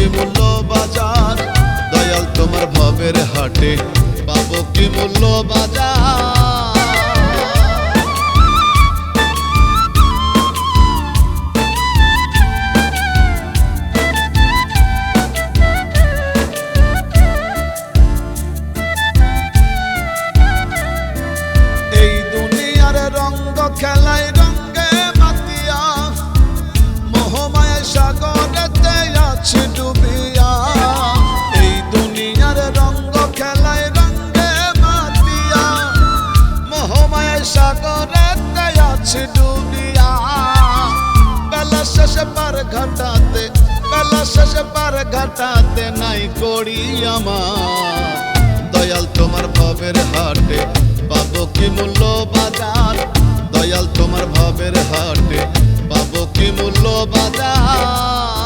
কি মূল্য বাজার? দয়াল তোমার ভাবের হাটে পাবো কি মূল্য বাজার? ঘাটাতে নাই করি আমার। দয়াল তোমার ভবের হাটে পাবো কি মূল্য বাজার? দয়াল তোমার ভবের হাটে পাবো কি মূল্য বাজার?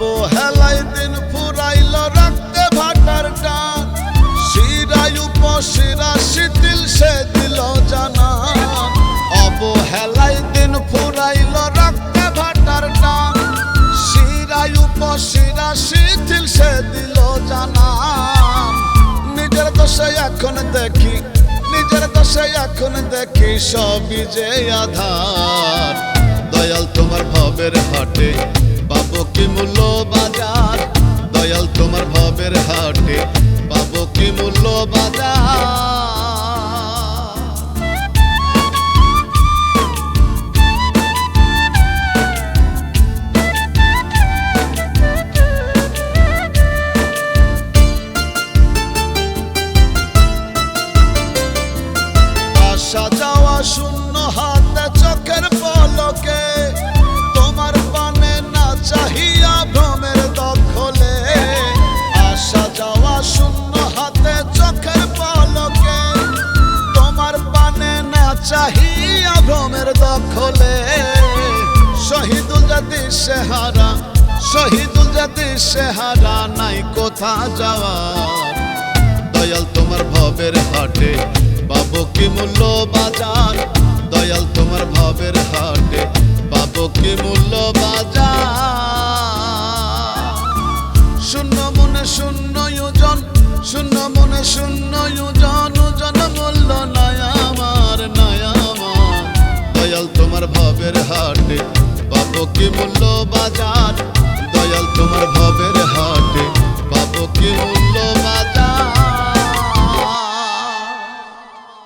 অবহেলায় দিন ফুরাইল রক্তে ভাটার টান শিরায় উপশিরা, শিথিল সে দিল জানা অবহেলায় দিন ফুরাইল রক্তে ভাটার টান শিরায় উপশিরা, শিথিল সে দিল জানা নিজের দশে এখন দেখি, নিজের দশে এখন দেখি সবই যে আধার। দয়াল তোমার ভবের হাটে কি মূল্য বাজার? দয়াল তোমার ভাবের হাটে পাবো কি মূল্য বাজার? দখলে। শহীদুল জাতি সেহারা, শহীদুল জাতি সেহারা নাই কোথা যাওয়ার দয়াল তোমার ভবের হাটে, পাবো কি মূল্য বাজার? দয়াল তোমার ভবের হাটে, পাবো কি মূল্য বাজার? শূন্য মনে শূন্য ওজন শূন্য মনে শূন্য ভবের হাটে। পাবো কি মূল্য বাজার? দয়াল তোমার ভবের